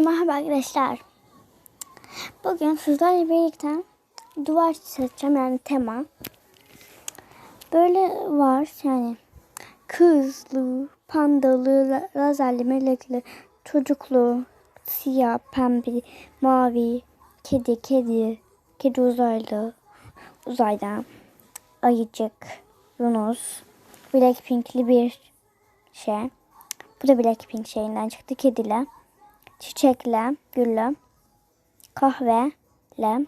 Merhaba arkadaşlar. Bugün sizlerle birlikte duvar seçeceğim yani tema. Böyle var yani kızlı, pandalı, lazerli, melekli, çocuklu, siyah, pembe, mavi, kedi, kedi, kedi uzaylı, uzayda, ayıcık, Yunus, Blackpink'li bir şey. Bu da Blackpink şeyinden çıktı kediyle çiçekle, gülle, kahveyle.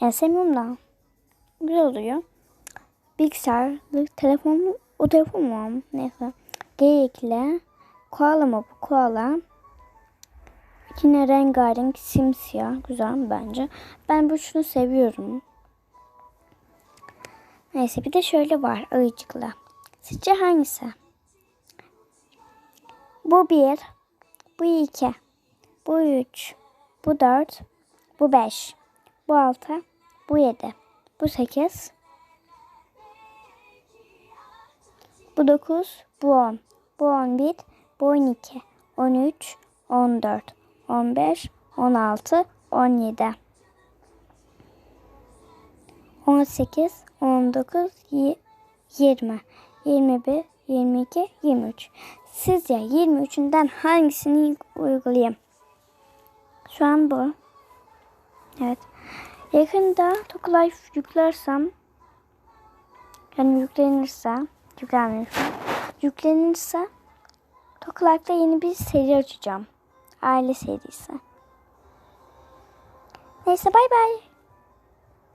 Yani sevmiyorum. Güzel oluyor. Bilgisayarlı telefon, o telefon mu? Neyse. Geyikle, koala mı bu? Koala. Yine rengarenk simsiyah. Güzel bence. Ben bu şunu seviyorum. Neyse bir de şöyle var ayıcıkla. Sizce hangisi? Bu bir. Bu 2. Bu 3. Bu 4. Bu 5. Bu 6. Bu 7. Bu 8. Bu 9. Bu 10. Bu 11. Bu 12. 13. 14. 15. 16. 17. 18, 19, 20, 21, 22, 23. Sizce 23'ünden hangisini uygulayayım? Şu an bu. Evet. Yakında Toku Life yüklersem yani yüklenirse yüklenirse yüklenirse Toku Life'da yeni bir seri açacağım. Aile serisi. Neyse bay bay.